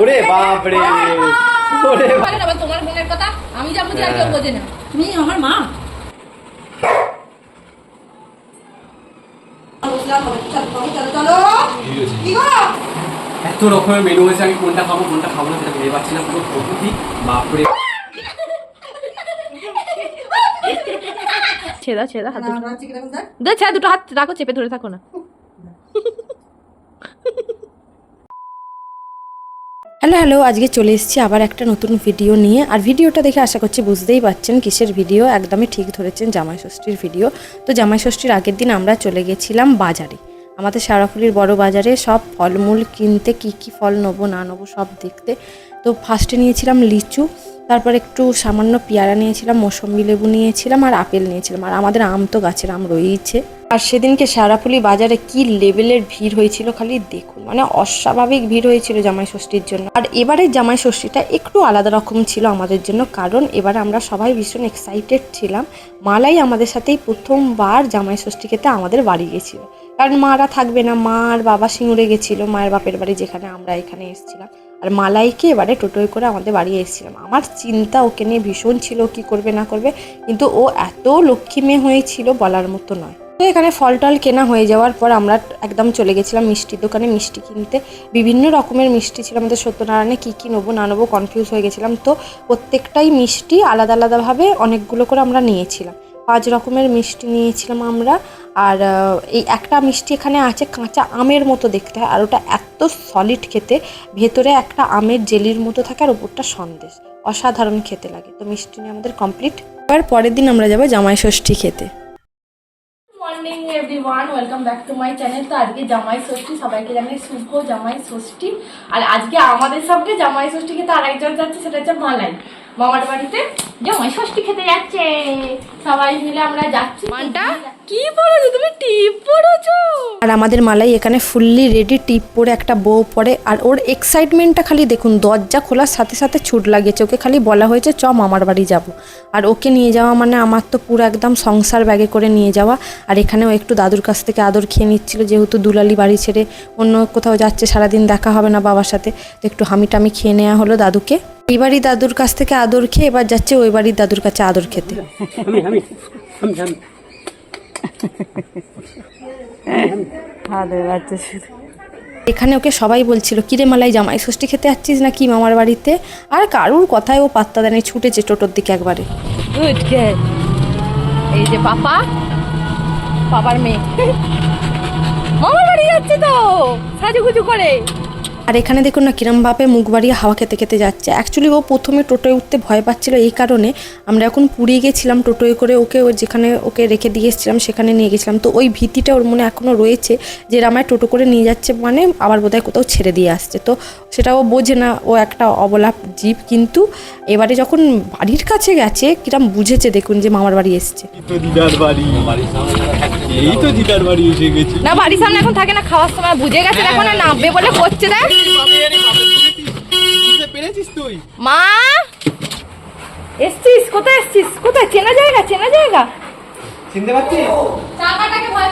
ওরে বাপ রে। ওরে তোমার বোনের কথা আমি যা বুঝি আর কেউ বোঝে না। তুমি আমার মা? এত রকমের মেনু হয়েছে আমি কোনটা খাব কোনটা খাব না সেটা ভেবে পাচ্ছি না পুরো প্রকৃতি বাপরে ছেদা ছেদা হাত। দে ছেদা দুটো হাত রাখো চেপে ধরে থাকো না। হ্যালো হ্যালো আজকে চলে এসেছি আবার একটা নতুন ভিডিও নিয়ে। আর ভিডিওটা দেখে আশা করছি বুঝতেই পারছেন কিসের ভিডিও একদমই ঠিক ধরেছেন জামাই ষষ্ঠীর ভিডিও তো জামাই ষষ্ঠীর আগের দিন আমরা চলে গেছিলাম বাজারে। আমাদের সারাফুলির বড় বাজারে সব ফলমূল কিনতে কি কি ফল নেব, না নেব সব দেখতে। তো ফার্স্টে নিয়েছিলাম লিচু তারপর একটু সামান্য পেয়ারা নিয়েছিলাম, মৌসম্বি লেবু নিয়েছিলাম আর আপেল নিয়েছিলাম। আর আমাদের আম তো গাছের আম রয়েইছে। আর সেদিনকে সারাফুলি বাজারে কি লেভেলের ভিড় হয়েছিল খালি দেখুন। মানে অস্বাভাবিক ভিড় হয়েছিল জামাই ষষ্ঠীর জন্য। আর এবারে জামাই ষষ্ঠীটা একটু আলাদা রকম ছিল আমাদের জন্য, কারণ এবারে আমরা সবাই ভীষণ এক্সাইটেড ছিলাম। মালাই আমাদের সাথেই প্রথমবার জামাই ষষ্ঠী খেতে আমাদের বাড়ি গেছিল। কারণ মারা থাকবে না মা আর বাবা সিঙ্গুরে গেছিল, মায়ের বাপের বাড়ি যেখানে আমরা এখানে এসেছিলাম। আর মালাইকে এবারে টোটোয় করে আমাদের বাড়ি এসেছিলাম। আমার চিন্তা ওকে নিয়ে ভীষণ ছিল, কি করবে, না করবে, কিন্তু ও এত লক্ষ্মী মেয়ে হয়েছিল বলার মতো নয়। তো এখানে ফল টল কেনা হয়ে যাওয়ার পর আমরা একদম চলে গেছিলাম মিষ্টির দোকানে মিষ্টি কিনতে। বিভিন্ন রকমের মিষ্টি ছিল, আমাদের সত্যনারায়ণে কী কী নেব, না নেব কনফিউজ হয়ে গেছিলাম। তো প্রত্যেকটাই মিষ্টি আলাদা আলাদাভাবে অনেকগুলো করে আমরা নিয়েছিলাম। পাঁচ রকমের মিষ্টি নিয়েছিলাম আমরা। আর এই একটা মিষ্টি এখানে আছে কাঁচা আমের মতো দেখতে হয়। আর ওটা এত সলিড খেতে। ভেতরে একটা আমের জেলির মতো থাকে আর ওপরটা সন্দেশ। অসাধারণ খেতে লাগে। তো মিষ্টি নিয়ে আমাদের কমপ্লিট এবার পরের দিন আমরা যাব জামাই ষষ্ঠী খেতে। Morning everyone welcome back to my channel তো আজকে জামাই ষষ্ঠী। সবাইকে জানাই শুভ জামাই ষষ্ঠী। আর আজকে আমাদের সঙ্গে জামাই ষষ্ঠী খেতে আরেকজন যাচ্ছে, সেটা হচ্ছে মালাই। মামার বাড়িতে। জামাই ষষ্ঠী খেতে যাচ্ছে। সবাই মিলে আমরা যাচ্ছি। মানটা? কি পড়েছো? তুমি টিপ পড়েছো? আর আমাদের মালাই এখানে ফুললি রেডি টিপ পরে একটা বউ পরে আর ওর এক্সাইটমেন্টটা খালি দেখুন দরজা খোলার সাথে সাথে ছুট লাগিয়েছে। ওকে খালি বলা হয়েছে চ মামার বাড়ি যাব। আর ওকে নিয়ে যাওয়া মানে আমার তো পুরো একদম সংসার ব্যাগে করে নিয়ে যাওয়া। আর এখানেও একটু দাদুর কাছ থেকে আদর খেয়ে নিচ্ছিল যেহেতু দুলালি বাড়ি ছেড়ে অন্য কোথাও যাচ্ছে সারাদিন দেখা হবে না বাবার সাথে। তো একটু হামি টামি খেয়ে নেওয়া হলো দাদুকে। এই বাড়ি দাদুর কাছ থেকে আদর খেয়ে এবার যাচ্ছে ওই বাড়ির দাদুর কাছে আদর খেতে। এখানে ওকে সবাই বলছিল কিরে মালাই জামাই ষষ্ঠী খেতে যাচ্ছিস না কি মামার বাড়িতে? আর কারুর কথায় ও পাত্তা দেয়নি ছুটেছে টোটোর দিকে একবারে। এই যে পাপা পাপার মেয়ে। মামার বাড়ি যাচ্ছে তো সাজুগুজু করে। আর এখানে দেখুন না কিরম ভাবে মুখ বাড়িয়ে হাওয়া খেতে খেতে যাচ্ছে। অ্যাকচুয়ালি ও প্রথমে টোটোয় উঠতে ভয় পাচ্ছিল এই কারণে আমরা এখন পুরী গেছিলাম টোটোয় করে ওকে ও যেখানে ওকে রেখে দিয়ে এসেছিলাম সেখানে নিয়ে গেছিলাম। তো ওই ভীতিটা ওর মনে এখনও রয়েছে যে রামায় টোটো করে নিয়ে যাচ্ছে মানে আবার বোধহয় কোথাও ছেড়ে দিয়ে আসছে। তো সেটা ও বোঝে না ও একটা অবলা জীব কিন্তু এবারে যখন বাড়ির কাছে গেছে কিরম বুঝেছে দেখুন যে মামার বাড়ি এসছে। তো দিদার বাড়ি। এই তো দিদার বাড়ি এসে গেছি। না বাড়ির সামনে এখন থাকে না খাওয়ার সময় বুঝে গেছে দেখো না নামবে বলে করছে দেখ মা? এসছিস? কোথায় এসছিস? কোথায়? চেনা জায়গা চেনা জায়গা। চিনতে পারছিস? চাকাটাকে পাই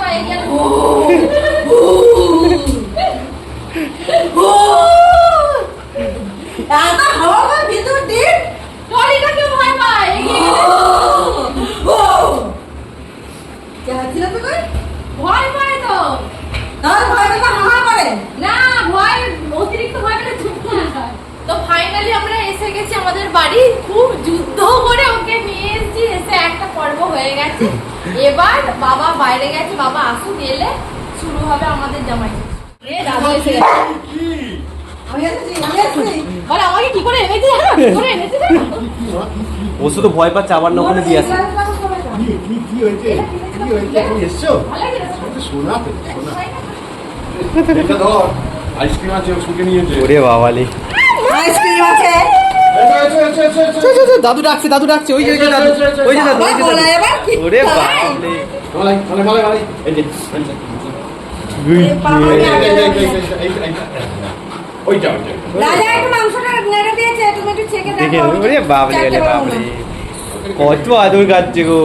ভয় পায় তো। ভয় পেলে করে। না ভয় অতিরিক্ত ভয় পেলে চুপ করে তো ফাইনালি আমরা এসে গেছি আমাদের বাড়ি। খুব যুদ্ধ করে ওকে নিয়ে এসেছি। এসে একটা পর্ব হয়ে গেছে। এবার বাবা বাইরে গেছে বাবা আসুক এলে শুরু হবে আমাদের জামাই। ও শুধু ভয় পাচ্ছে আবার না ওখানে দিয়ে আসে। কি হয়েছে? কি হয়েছে? এসছো ভালো লেগেছে? আইসক্রিম আছে শুকে নিয়েছে ওরে বাবালে। আইসক্রিম আছে। এসো এসো এসো। এসো এসো দাদু ডাকছে দাদু ডাকছে ওই যে ওই যে দাদু ওই যে দাদু ওরে বাবালে। মালাই মালাই মালাই মালাই এই যে ওইটা ওইটা। রাজা একটু মাংসটা নেড়ে দিয়েছে তুমি একটু চেখে দেখো। ওরে বাবালে ওরে পারব কত আদর কাটছে গো।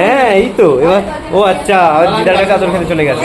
হ্যাঁ এই তো এবার ও আচ্ছা আর দিদার কাছে আদর খেতে চলে গেছে।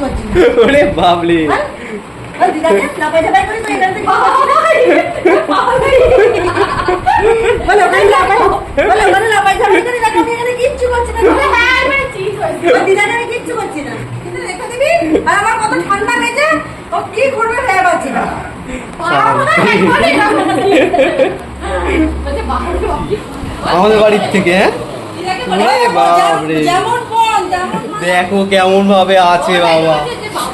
ওরে বাপরে? ওই দিদাকে লাপাই লাপাই করে তুই এখানে থেকে কিচ্ছু করছিস না। বলে ওখানে লাপাই বলে ওখানে লাপাই ঝাপাই করে দেখ, আমি এখানে কিচ্ছু করছি না। এবার ঠিক হয়েছে ওই দিদাকে আমি কিচ্ছু করছি না। কিন্তু রেখে দিবি, আর আমার কত ঠান্ডা মেজে, ও কি করবে ভেবে পাচ্ছি না। আমাদের বাড়ির থেকে হ্যাঁ। যেমন। দেখো কেমন ভাবে আছে বাবা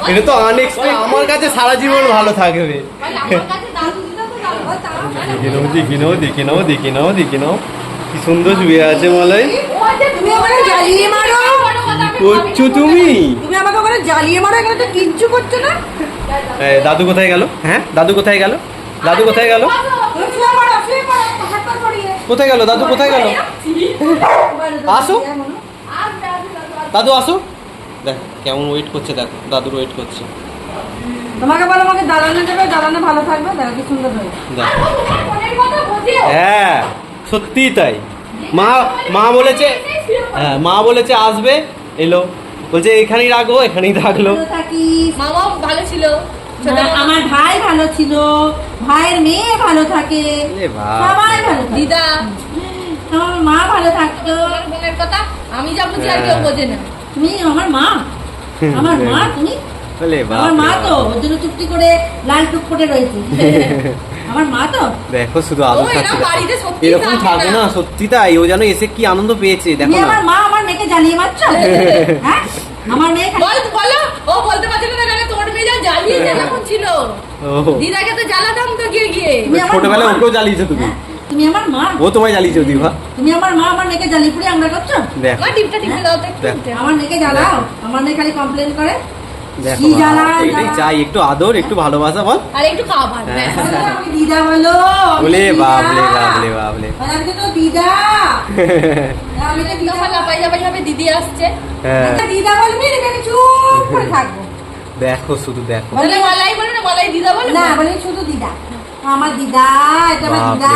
এটা তো আনএক্সপেক্ট আমার কাছে সারা জীবন ভালো থাকবে দেখে নাও দেখে নাও দেখে নাও দেখে নাও দেখে নাও কি সুন্দর শুয়ে আছে মালাই তুমি ওখানে জ্বালিয়ে মারো করছ তুমি দাদু কোথায় গেল হ্যাঁ দাদু কোথায় গেল দাদু কোথায় গেল কোথায় গেল দাদু কোথায় গেল আসো। দাদু আসো। দেখ কেমন ওয়েট করছে দেখো দাদুর ওয়েট করছে। তোমাকে বলো আমাকে দালানে দেবে দালানে ভালো থাকবে দেখো কি সুন্দর হয়েছে দেখ। হ্যাঁ সত্যি তাই। মা মা বলেছে হ্যাঁ মা বলেছে আসবে এলো। বলছে এখানেই রাখব এখানেই থাকল। ভালো থাকিস। মামাও ভালো ছিল। আমার ভাই ভালো ছিল। ভাইয়ের মেয়ে ভালো থাকে। সবাই ভালো থাকে। দিদা। আমার মা ভালো থাকতো। বোনের কথা? আমি যা বুঝি আর কেউ বোঝে না। তুমি আমার মা। আমার মা তুমি? আমার মা তো ওর জন্য চুপটি করে লাল টুক করে রয়েছে। আমার মা তো? দেখো শুধু আদর ও, এরা খাচ্ছে বাড়িতে সত্যি এরকম থাকে থাকে না। না সত্যি তাই। ও যেন এসে কি আনন্দ পেয়েছে দেখো না। আমার মা আমার মেয়েকে জ্বালিয়ে মারছো? হ্যাঁ? আমার মেয়ে বল বলো। ও বলতে পারছিল না কেন তোমার মেয়ে যা জ্বালিয়েছে যখন ছিল। দিদাকে তো জ্বালাতাম তো গিয়ে ছোটবেলায় ওকেও জ্বালিয়েছো তুমি। হ্যাঁ? তুমি আমার মা। ও তোমায় জ্বালিয়েছো দিভা তুমি আমার মা আমার মেয়েকে জ্বালিয়ে পুড়ে আমরা করছ? দেখো। মা টিপটা টিপে দাও তো একটু আমার মেয়েকে জ্বালাও। আমার মেয়ে খালি কমপ্লেন করে। দেখো এটাই চাই একটু আদর একটু ভালোবাসা বল। আর একটু খাবার। দিদা বলো বলে বাবলে বাবলে বাবলে আমি তো দিদা। আমি তো দিদা। তখন লাপাই যাপাই হবে দিদি আসছে। হ্যাঁ। দিদা বলবি এখানে চুপ করে থাকব। দেখো শুধু দেখো। বলে, বলে মালাই বলে না মালাই দিদা বলে না বলে শুধু দিদা। আমার দিদা এটা আমার দিদা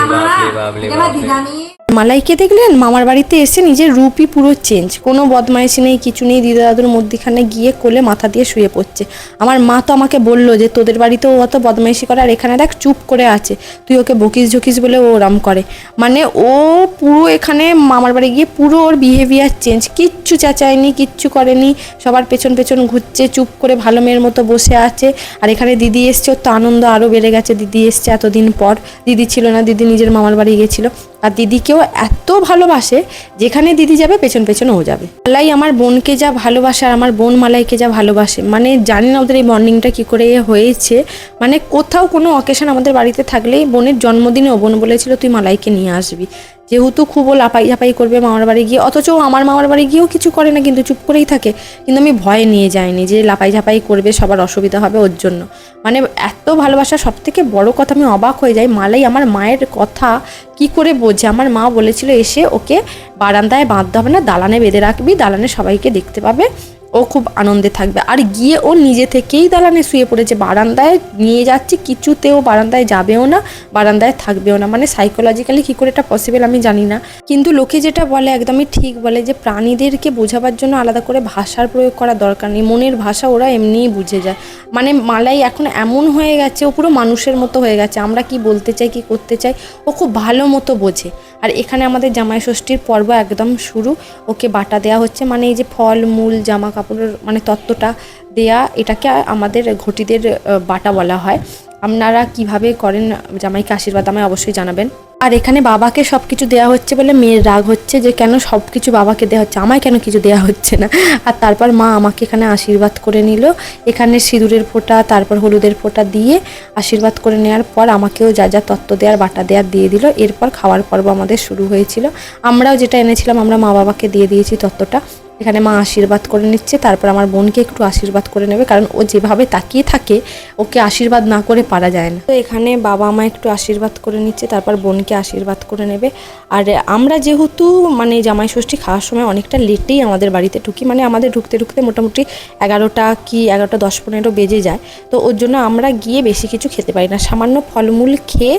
বাপরে, এটা আমার দিদা মেয়ে মালাইকে দেখলেন মামার বাড়িতে এসে নিজের রূপই পুরো চেঞ্জ কোনো বদমাইশি নেই, কিছু নেই দিদা দাদুর মধ্যিখানে গিয়ে কোলে মাথা দিয়ে শুয়ে পড়ছে। আমার মা তো আমাকে বলল যে, তোদের বাড়িতেও অত বদমাইশি করে আর এখানে দেখ, চুপ করে আছে। তুই ওকে বকিস ঝুকিস বলে ও ওরাম করে। মানে ও পুরো এখানে মামার বাড়ি গিয়ে পুরো ওর বিহেভিয়ার চেঞ্জ কিচ্ছু চেঁচায়নি, কিচ্ছু করেনি। সবার পেছন পেছন ঘুরছে, চুপ করে ভালো মেয়ের মতো বসে আছে। আর এখানে দিদি এসছে, ওর তো আনন্দ আরও বেড়ে গেছে। দিদি এসছে এতদিন পর। দিদি ছিল না, দিদি নিজের মামার বাড়ি গিয়েছিল আর দিদিকেও এত ভালোবাসে, যেখানে দিদি যাবে, পেছন পেছন ও যাবে। মালাই আমার বোনকে যা ভালোবাসে আর আমার বোন মালাইকে যা ভালোবাসে মানে জানি না ওদের এই বন্ডিংটা কী করে হয়েছে। মানে কোথাও কোনো অকেশন আমাদের বাড়িতে থাকলেই বোনের জন্মদিনে ও বোন বলেছিল, তুই মালাইকে নিয়ে আসবি। যেহেতু খুব ও লাপাই ঝাপাই করবে মামার বাড়ি গিয়ে, অথচ আমার মামার বাড়ি গিয়েও কিছু করে না, কিন্তু চুপ করেই থাকে। কিন্তু আমি ভয় নিয়ে যাইনি যে লাপাই ঝাপাই করবে, সবার অসুবিধা হবে ওর জন্য। মানে এত ভালোবাসা সব থেকে বড় কথা আমি অবাক হয়ে যাই, মালাই আমার মায়ের কথা কি করে বোঝে? আমার মা বলেছিল, এসে ওকে বারান্দায় বাঁধতে হবে না, দালানে বেঁধে রাখবি, দালানে সবাইকে দেখতে পাবে। ও খুব আনন্দে থাকবে। আর গিয়ে ও নিজে থেকেই দালানে শুয়ে পড়েছে। বারান্দায় নিয়ে যাচ্ছে, কিছুতেও বারান্দায় যাবেও না, বারান্দায় থাকবেও না। মানে সাইকোলজিক্যালি কী করে এটা পসিবল আমি জানি না। কিন্তু লোকে যেটা বলে, একদমই ঠিক বলে যে প্রাণীদেরকে বোঝাবার জন্য আলাদা করে ভাষার প্রয়োগ করা দরকার নেই। মনের ভাষা ওরা এমনিই বুঝে যায়। মানে মালাই এখন এমন হয়ে গেছে, ও পুরো মানুষের মতো হয়ে গেছে। আমরা কি বলতে চাই, কি করতে চাই, ও খুব ভালো মতো বোঝে। আর এখানে আমাদের জামাই ষষ্ঠীর পর্ব একদম শুরু। ওকে বাটা দেওয়া হচ্ছে। মানে এই যে ফল, মূল, জামা কাপড়ের মানে তত্ত্বটা দেয়া এটাকে আমাদের ঘটিদের বাটা বলা হয়। আপনারা কীভাবে করেন জামাইকে আশীর্বাদ আমায় অবশ্যই জানাবেন। আর এখানে বাবাকে সব কিছু দেওয়া হচ্ছে বলে মেয়ের রাগ হচ্ছে যে কেন সব কিছু বাবাকে দেওয়া হচ্ছে? আমায় কেন কিছু দেওয়া হচ্ছে না? আর তারপর মা আমাকে এখানে আশীর্বাদ করে নিল। এখানে সিঁদুরের ফোঁটা, তারপর হলুদের ফোঁটা দিয়ে আশীর্বাদ করে নেওয়ার পর আমাকেও যা যা তত্ত্ব দেওয়ার বাটা দেওয়ার দিয়ে দিল। এরপর খাওয়ার পর্ব আমাদের শুরু হয়েছিল। আমরাও যেটা এনেছিলাম, আমরা মা বাবাকে দিয়ে দিয়েছি তত্ত্বটা। এখানে মা আশীর্বাদ করে নিচ্ছে, তারপর আমার বোনকে একটু আশীর্বাদ করে নেবে, কারণ ও যেভাবে তাকিয়ে থাকে, ওকে আশীর্বাদ না করে পারা যায় না। তো এখানে বাবা মা একটু আশীর্বাদ করে নিচ্ছে, তারপর বোনকে আশীর্বাদ করে নেবে। আর আমরা যেহেতু মানে জামাই ষষ্ঠী খাওয়ার সময় অনেকটা লেটেই আমাদের বাড়িতে ঢুকি মানে আমাদের ঢুকতে ঢুকতে মোটামুটি এগারোটা কি এগারোটা দশ পনেরো বেজে যায়। তো ওর জন্য আমরা গিয়ে বেশি কিছু খেতে পারি না। সামান্য ফলমূল খেয়ে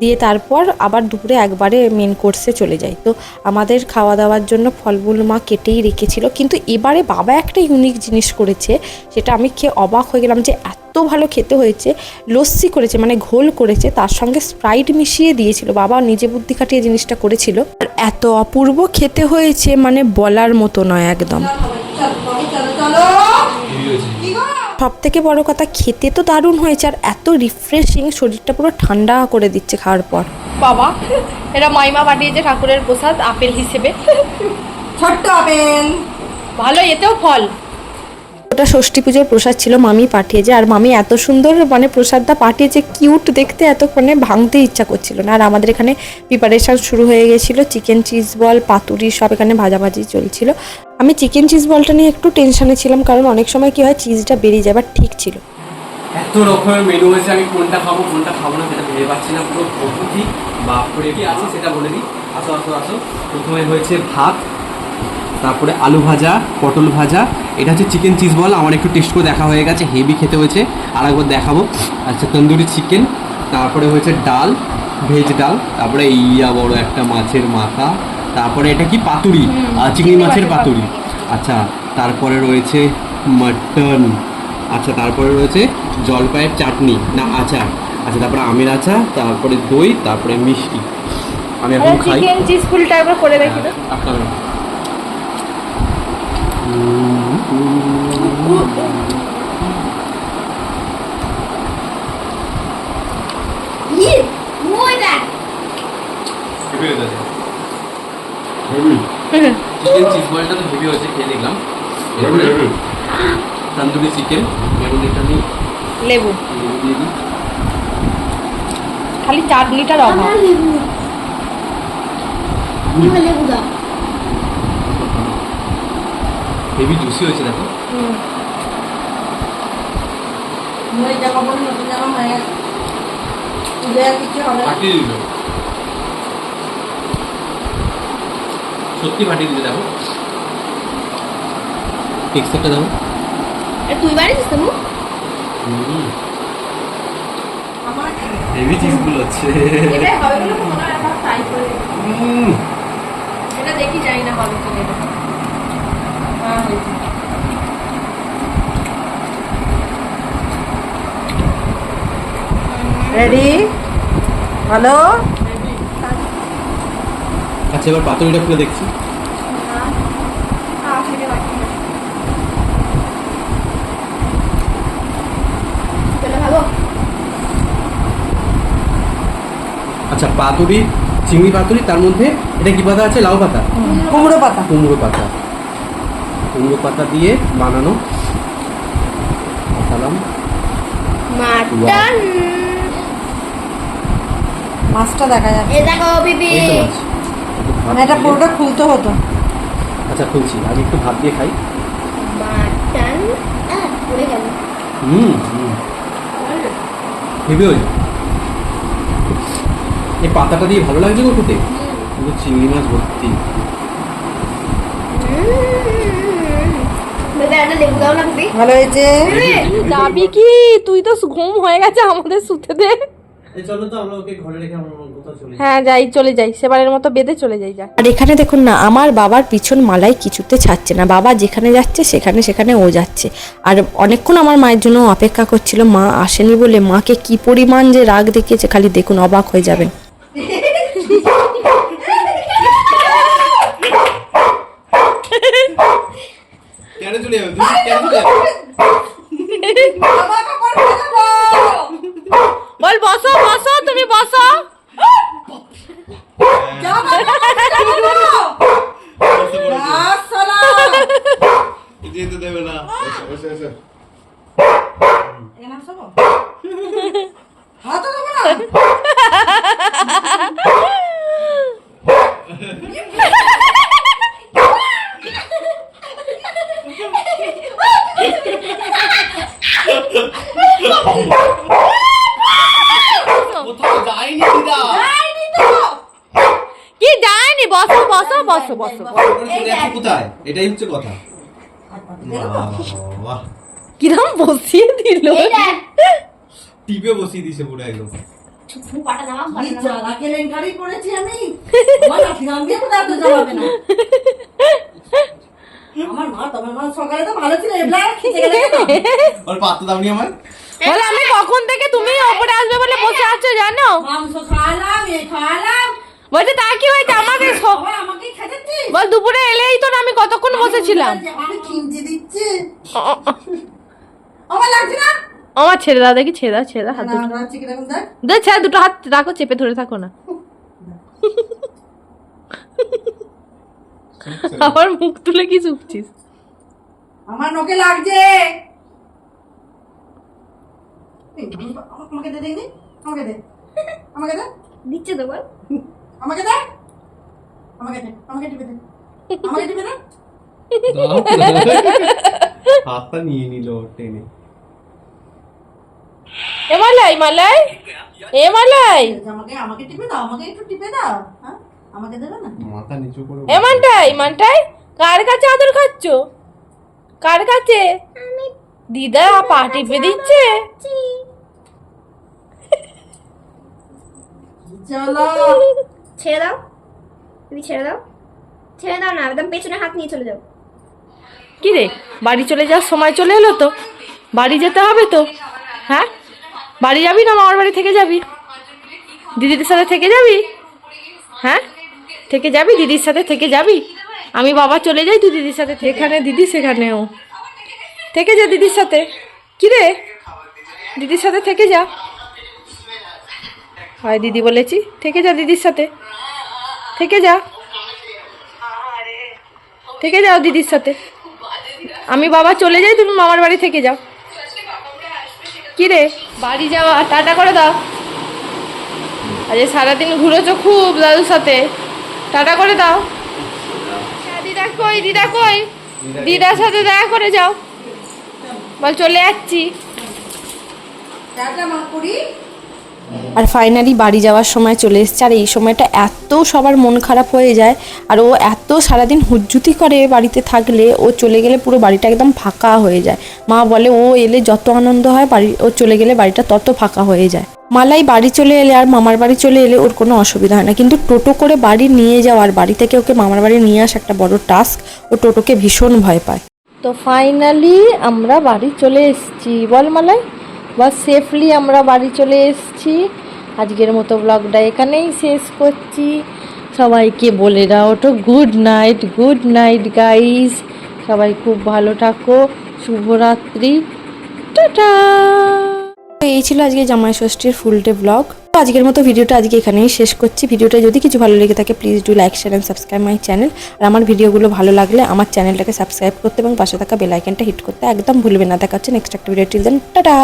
দিয়ে তারপর আবার দুপুরে একবারে মেন কোর্সে চলে যাই। তো আমাদের খাওয়া দাওয়ার জন্য ফলমূল মা কেটেই রেখেছিল। কিন্তু এবারে বাবা একটা ইউনিক জিনিস করেছে, সেটা আমি খেয়ে অবাক হয়ে গেলাম যে এত ভালো খেতে হয়েছে, লস্যি করেছে মানে ঘোল করেছে, তার সঙ্গে স্প্রাইট মিশিয়ে দিয়েছিল। বাবা নিজে বুদ্ধি খাটিয়ে জিনিসটা করেছিল। আর এত অপূর্ব খেতে হয়েছে মানে বলার মতো নয় একদম চলো বাবু, চলো চলো কি গো সব থেকে বড় কথা খেতে তো দারুণ হয়েছে আর এত রিফ্রেশিং শরীরটা পুরো ঠান্ডা করে দিচ্ছে খাওয়ার পর। বাবা এরা মাইমা পাঠিয়েছে ঠাকুরের প্রসাদ আপেল হিসেবে। ছোট্ট আপেল। ভালো এতেও ফল। ওটা ষষ্ঠী পুজোর প্রসাদ ছিল, মামি পাঠিয়েছে আর মামি এত সুন্দর মানে প্রসাদটা পাঠিয়েছে কিউট দেখতে এত মানে ভাঙতে ইচ্ছা করছিল না। আর আমাদের এখানে প্রিপারেশন শুরু হয়ে গেছিল চিকেন চিজ বল পাতুরি সব এখানে ভাজাভাজি চলছিল। আমি চিকেন চিজ বলটা নিয়ে একটু টেনশনে ছিলাম, কারণ অনেক সময় কি হয় চিজটা বেরিয়ে যায় বাট ঠিক ছিল। এত রকমের মেনু হয়েছে, আমি কোনটা খাব কোনটা খাব না, সেটা ভেবে পাচ্ছি না, পুরো পদ্ধতি বাপরে কি আছে সেটা বলে দিই। আসো আসো আসো। প্রথমে হয়েছে ভাত তারপরে আলু ভাজা পটল ভাজা এটা হচ্ছে চিকেন চিজ বল আমার একটু টেস্ট করে দেখা হয়ে গেছে হেভি খেতে হয়েছে আর একবার দেখাবো। আচ্ছা তন্দুরি চিকেন তারপরে হয়েছে ডাল ভেজ ডাল তারপরে ইয়া বড় একটা মাছের মাথা তারপরে এটা কি পাতুরি? চিংড়ি মাছের পাতুরি। আচ্ছা তারপরে রয়েছে মাটন আচ্ছা তারপরে রয়েছে জলপাইয়ের চাটনি না আচার। আচ্ছা তারপরে আমের আচার তারপরে দই তারপরে মিষ্টি। আমি এখন খাই। চিকেন চিজ ফুলটা একবার করে দেখি তো। আপনার চিকেন চিজ বলটা তো হেভি হয়েছে খেয়ে দেখলাম তন্দুরি চিকেন এবং এটা লেবু। লেবু খালি চাটনিটার অভাব। হেভি জুসি হয়েছে দেখো। সত্যি ফাটিয়ে দিলে দেখো। টেক্সচারটা দেখো তুই বাড়িছিস তো আমার হেভি চিজগুলো আছে এটাই হবে বলে মনে হয় একবার ট্রাই করে। এটা দেখি জানি না হবে রেডি হ্যালো আচ্ছা এবার পাতুরিটা খুলে দেখছি। আচ্ছা পাতুরি চিংড়ি পাতুরি তার মধ্যে এটা কি পাতা আছে? লাউ পাতা? কুমড়ো পাতা। কুমড়ো পাতা। কুমড়ো পাতা দিয়ে বানানো। মাটন। মাছটা দেখা যাচ্ছে। এ দেখো বিবি। মানে এটা পুরোটা খুলতে হতো। আচ্ছা খুলছি। আমি একটু ভাত দিয়ে খাই। মাটন। হুম হুম। হেভি হয়েছে এই পাতাটা দিয়ে ভালো লাগছে গো খেতে। চিংড়ি মাছ ভর্তি লেবু দাও না বিবি ভালো হয়েছে? যাবি কি? তুই তো ঘুম হয়ে গেছে আমাদের শুতে দে। চলো তো আমরা ওকে ঘরে রেখে আমরা কোথাও চলে হ্যাঁ যাই চলে যাই। সেবারের মতো বেঁধে চলে যাই যা। আর এখানে দেখুন না আমার বাবার পিছন মালাই কিছুতে ছাড়ছে না। বাবা যেখানে যাচ্ছে সেখানে সেখানে ও যাচ্ছে। আর অনেকক্ষণ আমার মায়ের জন্য অপেক্ষা করছিল মা আসেনি বলে। মাকে কি পরিমাণ যে রাগ দেখিয়েছে খালি দেখুন অবাক হয়ে যাবেন। কেন চলে যাবে কেন চলে যাবে জামা কাপড় খুলে দেবো। বল বসো বসো তুমি বসো জামা কাপড় খুলে দেবো। আস শালা। যেতে দেবে না এসে এসে এখানে আসব? হাতও দেবো না? কোথাও যায়নি দিদা। যাইনি তো। কি যায়নি? বসো বসো বসো বসো। কোথায়? এটাই হচ্ছে কথা। কিরম বসিয়ে দিল? টিপে বসিয়ে দিছে পুরো একদম। আমার না? মা তোমার মা সকালে তো ভালো ছিল এবলা খিচে গেলে? ওর পাত্র দাওনি আমার বলে আমি কখন থেকে তুমি ওপরে আসবে বলে বসে আছো জানো? মাংস খাওয়ালাম এ খাওয়ালাম বলছে তা কি হয়েছে? আমাকে আবার বল দুপুরে এলেই তো না আমি কতক্ষণ বসেছিলাম? আমি কিনতে দিচ্ছে। আমার লাগছে না? আমার ছেড়ে দাও দেখি ছেড়ে দাও ছেড়ে দাও হাত না, দুটো ছেড়ে দুটো হাত রাখো চেপে ধরে থাকো না। আমার মুখ তুলে কি চুপছিস? আমার নোকে লাগছে। আমাকে দে দেখি আমাকে দে। আমাকে দে? দিচ্ছে তো বল। আমাকে দে? আমাকে দে আমাকে টিপে দে। আমাকে টিপে দে? হাতটা নিয়ে নিল টেনে। এ মালাই মালাই। এ মালাই। আমাকে আমাকে টিপে দাও আমাকে একটু টিপে দাও। হ্যাঁ? আমাকে দেবে না? মাথা নিচু করে এ মানটাই মানটাই। কার কাছে আদর খাচ্ছ? কার কাছে? দিদা পা টিপে দিচ্ছে। চলো ছেড়ে দাও তুমি ছেড়ে দাও ছেড়ে দাও না একদম পেছনে হাত নিয়ে চলে যাও। কি রে? বাড়ি চলে যাওয়ার সময় চলে এলো তো? বাড়ি যেতে হবে তো? হ্যাঁ? বাড়ি যাবি না মামার বাড়ি থেকে যাবি? দিদিদের সাথে থেকে যাবি? হ্যাঁ? থেকে যাবি? দিদির সাথে থেকে যাবি? আমি বাবা চলে যাই তুই দিদির সাথে এখানে দিদি সেখানেও। থেকে যা দিদির সাথে। কি রে? দিদির সাথে থেকে যা। হয় দিদি বলেছি। থেকে যা দিদির সাথে। থেকে যা। থেকে যাও দিদির সাথে। আমি বাবা চলে যাই, তুমি মামার বাড়ি থেকে যাও। কি রে? বাড়ি যাওয়া, টাটা করে দাও। আজ সারাদিন ঘুরেছো খুব দাদুর সাথে। টাটা করে দাও। দিদা কই দিদা কই। দিদার সাথে দেখা করে যাও। বল, চলে যাচ্ছি। টাটা মা আর ফাইনালি বাড়ি যাওয়ার সময় চলে এসছে। আর এই সময়টা এত সবার মন খারাপ হয়ে যায়, আর ও এত সারাদিন হুজ্জুতি করে বাড়িতে থাকলে, ও চলে গেলে পুরো বাড়িটা একদম ফাঁকা হয়ে যায়। মা বলে, ও এলে যত আনন্দ হয়, বাড়ি, ও চলে গেলে বাড়িটা তত ফাঁকা হয়ে যায়। মালাই বাড়ি চলে এলে আর মামার বাড়ি চলে এলে ওর কোনো অসুবিধা হয় না। কিন্তু টোটো করে বাড়ি নিয়ে যাওয়ার বাড়ি থেকে ওকে মামার বাড়ি নিয়ে আসা একটা বড় টাস্ক ও টোটোকে ভীষণ ভয় পায়। তো ফাইনালি আমরা বাড়ি চলে এসেছি। বল মালাই। বা সেফলি আমরা বাড়ি চলে এসেছি। আজকের মতো ব্লগটা এখানেই শেষ করছি। সবাইকে বলে দাও তো good night good night guys সবাই খুব ভালো থাকো, শুভরাত্রি। টাটা! এই ছিল আজকে জামাই ষষ্ঠীর ফুল ডে ব্লগ তো আজকের মতো ভিডিওটা আজকে এখানেই শেষ করছি। ভিডিওটা যদি কিছু ভালো লেগে থাকে please do like share and subscribe my channel আর আমার ভিডিওগুলো ভালো লাগলে আমার চ্যানেলটাকে সাবস্ক্রাইব করতে এবং পাশে থাকা বেল আইকনটা হিট করতে একদম ভুলবে না। দেখা হচ্ছে নেক্সট একটা ভিডিও টিল দেন টাটা!